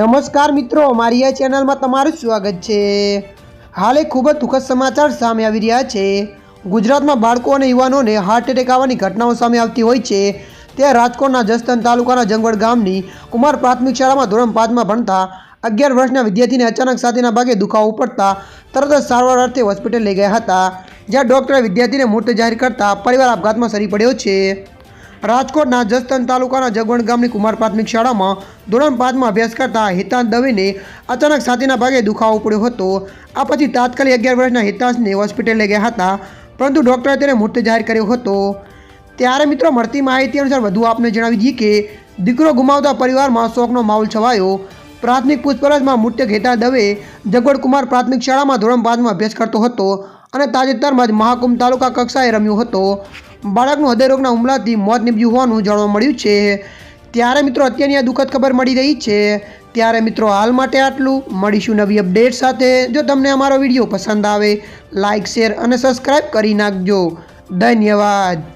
નમસ્કાર મિત્રો મારી આ ચેનલમાં તમારું સ્વાગત છે. હાલ ખૂબ જ દુઃખદ સમાચાર સામે આવી રહ્યા છે. ગુજરાતમાં બાળકો અને યુવાનોને હાર્ટ એટેક આવવાની ઘટનાઓ સામે આવતી હોય છે. તે રાજકોટના જસદન તાલુકાના જંગવડ ગામની કુમાર પ્રાથમિક શાળામાં ધોરણ પાંચમાં ભણતા અગિયાર વર્ષના વિદ્યાર્થીને અચાનક છાતીના ભાગે દુખાવો પડતા તરત જ સારવાર અર્થે હોસ્પિટલ લઈ ગયા હતા. જ્યાં ડૉક્ટરે વિદ્યાર્થીને મૃત જાહેર કરતા પરિવાર આપઘાતમાં સરી પડ્યો છે. રાજકોટના જસદન તાલુકાના જગવણ ગામની કુમાર પ્રાથમિક શાળામાં ધોરણ પાંચમાં અભ્યાસ કરતા હિતાંશ દવેને અચાનક છાતીના ભાગે દુખાવો પડ્યો હતો. આ પછી તાત્કાલિક અગિયાર વર્ષના હિતાંશને હોસ્પિટલ લઈ ગયા હતા, પરંતુ ડૉક્ટરે તેને મૃત જાહેર કર્યો હતો. ત્યારે મિત્રો મળતી માહિતી અનુસાર વધુ આપને જણાવી દઈએ કે, દીકરો ગુમાવતા પરિવારમાં શોકનો માહોલ છવાયો. પ્રાથમિક પૂછપરછમાં મૃતક હેતા દવે જગવડકુમાર પ્રાથમિક શાળામાં ધોરણ પાંચમાં અભ્યાસ કરતો હતો અને તાજેતરમાં જ મહાકુંભ તાલુકા કક્ષાએ રમ્યો હતો. બાળકનું હૃદયરોગના હુમલાથી મોત નીપજ્યું હોવાનું જાણવા મળ્યું છે. ત્યારે મિત્રો અત્યારની આ દુઃખદ ખબર મળી રહી છે. ત્યારે મિત્રો હાલ માટે આટલું. મળીશું નવી અપડેટ સાથે. જો તમને અમારો વીડિયો પસંદ આવે લાઇક શેર અને સબસ્ક્રાઈબ કરી નાખજો. ધન્યવાદ.